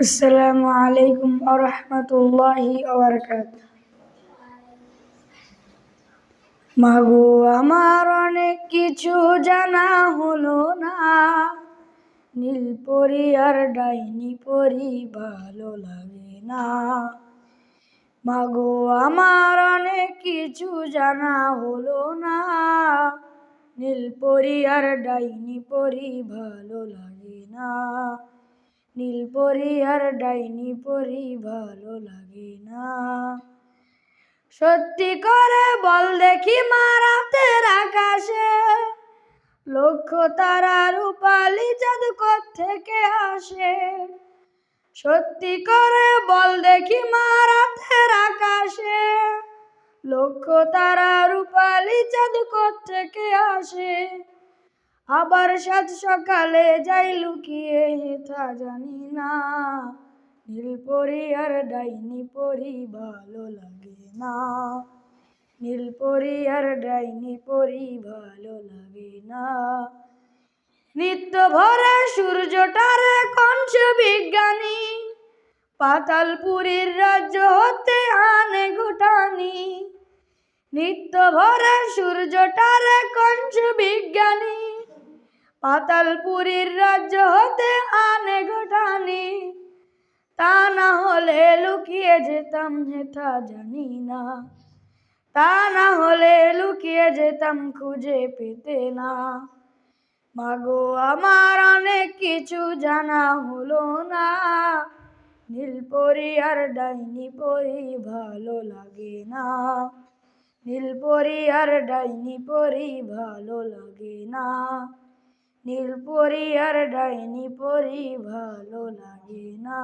আসসালামু আলাইকুম আরহামতুল্লাহি মাগো, আমার অনেক কিছু জানা হলো না। নীলপরি আর ডাইনি পরি ভালো লাগে না। মাগো, আমার অনেক কিছু জানা হলো না। নীলপরি আর ডাইনি পরি ভালো লাগে না। নীলপরি আর ডাইনি পরি ভালো লাগে না। সত্যি করে বল দেখি মারাতের আকাশে। লক্ষ তারা রূপালি চাঁদ থেকে আসে। সত্যি করে বল দেখি মারাতের আকাশে। লক্ষ তারা রূপালি চাঁদ থেকে আসে। আবার সাত সকালে যাই লুকিয়ে হেথা জানি না। নীলপরি আর ডাইনি পরি ভালো লাগে না। নীলপরি আর ডাইনি পরি ভালো লাগে না। নিত্য ভরে সূর্যটারে কঞ্চ বিজ্ঞানী পাতালপুরীর রাজ্য হতে আনে গোটানি। নিত্য ভরে সূর্যটারে কঞ্চ বিজ্ঞানী পাতালপুরীর রাজ্য হতে আনে গোটানি তা না হলে লুকিয়ে যেতাম হেথা জানি না। তা না হলে লুকিয়ে যেতাম খুঁজে পেতে না। মাগো, আমার অনেক কিছু জানা হলো না। নীলপরি আর ডাইনি পরি ভালো লাগে না। নীলপরি আর ডাইনি পরি ভালো লাগে না। নীলপরি আর ডাইনি পরি ভালো লাগে না।